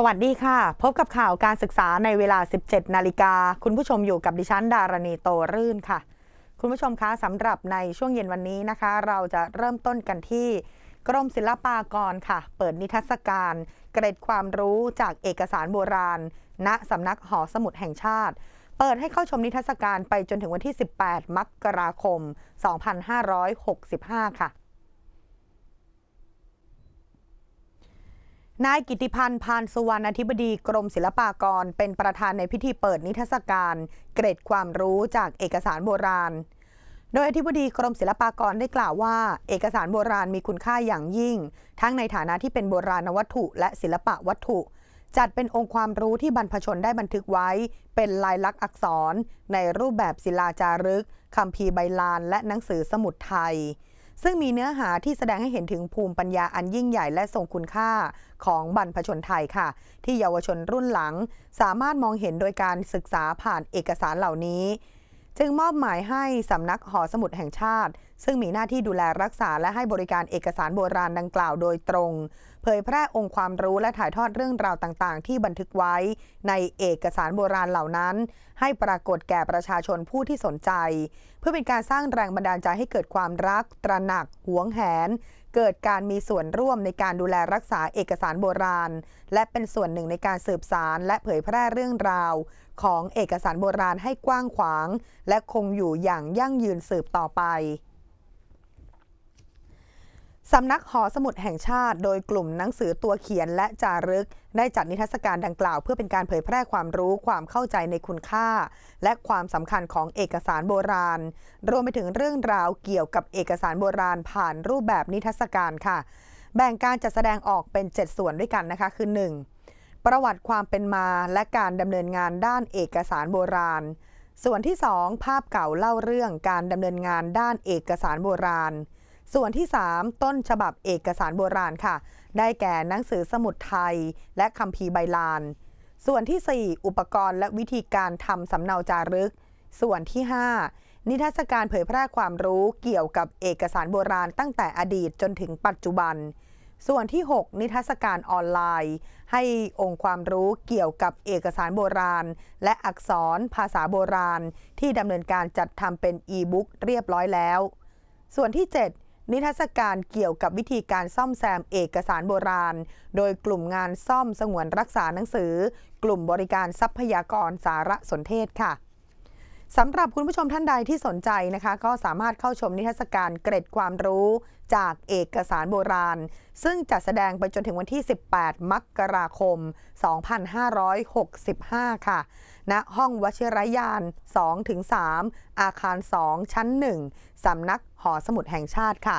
สวัสดีค่ะ พบกับข่าวการศึกษาในเวลา 17 นาฬิกา คุณผู้ชมอยู่กับดิฉันดารณีโตรื่นค่ะ คุณผู้ชมคะสำหรับในช่วงเย็นวันนี้นะคะ เราจะเริ่มต้นกันที่กรมศิลปากรค่ะ เปิดนิทรรศการ เกร็ดความรู้จากเอกสารโบราณ ณสำนักหอสมุดแห่งชาติ เปิดให้เข้าชมนิทรรศการไปจนถึงวันที่ 18 มกราคม 2565 ค่ะ นายกิติพันธ์พานสุวรรณอธิบดีกรมศิลปากร เป็นประธานในพิธีเปิดนิทรรศการ เกร็ดความรู้จากเอกสารโบราณ โดยอธิบดีกรมศิลปากรได้กล่าวว่า เอกสารโบราณมีคุณค่าอย่างยิ่ง ทั้งในฐานะที่เป็นโบราณวัตถุ และศิลปะวัตถุ จัดเป็นองค์ความรู้ที่บรรพชนได้บันทึกไว้ เป็นลายลักษณ์อักษร ในรูปแบบศิลาจารึกคำพีใบลาน และหนังสือสมุดไทย ซึ่งมีเนื้อหาที่แสดงให้เห็นถึงภูมิปัญญาอันยิ่งใหญ่และทรงคุณค่าของบรรพชนไทยค่ะ ที่เยาวชนรุ่นหลัง สามารถมองเห็นโดยการศึกษาผ่านเอกสารเหล่านี้ จึงมอบหมายให้สำนักหอสมุดแห่งชาติ ซึ่งมีหน้าที่ดูแลรักษาและให้บริการเอกสารโบราณดังกล่าวโดยตรง เผยแพร่องค์ความรู้และถ่ายทอดเรื่องราวต่างๆ ที่บันทึกไว้ในเอกสารโบราณเหล่านั้น ให้ปรากฏแก่ประชาชนผู้ที่สนใจ เพื่อเป็นการสร้างแรงบันดาลใจให้เกิดความรัก ตระหนัก หวงแหนเกิดการมีส่วนร่วมในการดูแลรักษาเอกสารโบราณ และเป็นส่วนหนึ่งในการสืบสารและเผยแพร่เรื่องราว ของเอกสารโบราณให้กว้างขวาง และคงอยู่อย่างยั่งยืนสืบต่อไป สำนักหอสมุดแห่งชาติ โดยกลุ่มหนังสือตัวเขียนและจารึก ได้จัดนิทรรศการดังกล่าว เพื่อเป็นการเผยแพร่ความรู้ความเข้าใจในคุณค่า และความสำคัญของเอกสารโบราณ รวมไปถึงเรื่องราวเกี่ยวกับเอกสารโบราณผ่านรูปแบบนิทรรศการค่ะ แบ่งการจัดแสดงออกเป็น 7 ส่วนด้วยกันนะคะ คือ 1. ประวัติความเป็นมาและการดำเนินงานด้านเอกสารโบราณ ส่วนที่ 2 ภาพเก่าเล่าเรื่องการดำเนินงานด้านเอกสารโบราณ ส่วนที่ 3 ต้นฉบับเอกสารโบราณค่ะ ได้แก่หนังสือสมุดไทย และคัมภีร์ใบลาน ส่วนที่ 4 อุปกรณ์และวิธีการทำสำเนาจารึก ส่วนที่ 5 นิทรรศการเผยแพร่ความรู้เกี่ยวกับเอกสารโบราณตั้งแต่อดีตจนถึงปัจจุบัน ส่วนที่ 6 นิทรรศการออนไลน์ ให้องค์ความรู้เกี่ยวกับเอกสารโบราณ และอักษรภาษาโบราณ ที่ดำเนินการจัดทำเป็นอีบุ๊กเรียบร้อยแล้ว ส่วนที่ 7 นิทรรศการเกี่ยวกับวิธีการซ่อมแซมเอกสารโบราณ โดยกลุ่มงานซ่อมสงวนรักษาหนังสือ กลุ่มบริการทรัพยากรสารสนเทศค่ะ สำหรับคุณผู้ชมท่านใดที่สนใจนะคะ ก็สามารถเข้าชมนิทรรศการเกร็ดความรู้จากเอกสารโบราณ ซึ่งจัดแสดงไปจนถึงวันที่ 18 มกราคม 2565 ค่ะณห้องวชิรยาน 2-3 อาคาร 2 ชั้น 1 สำนักหอสมุดแห่งชาติค่ะ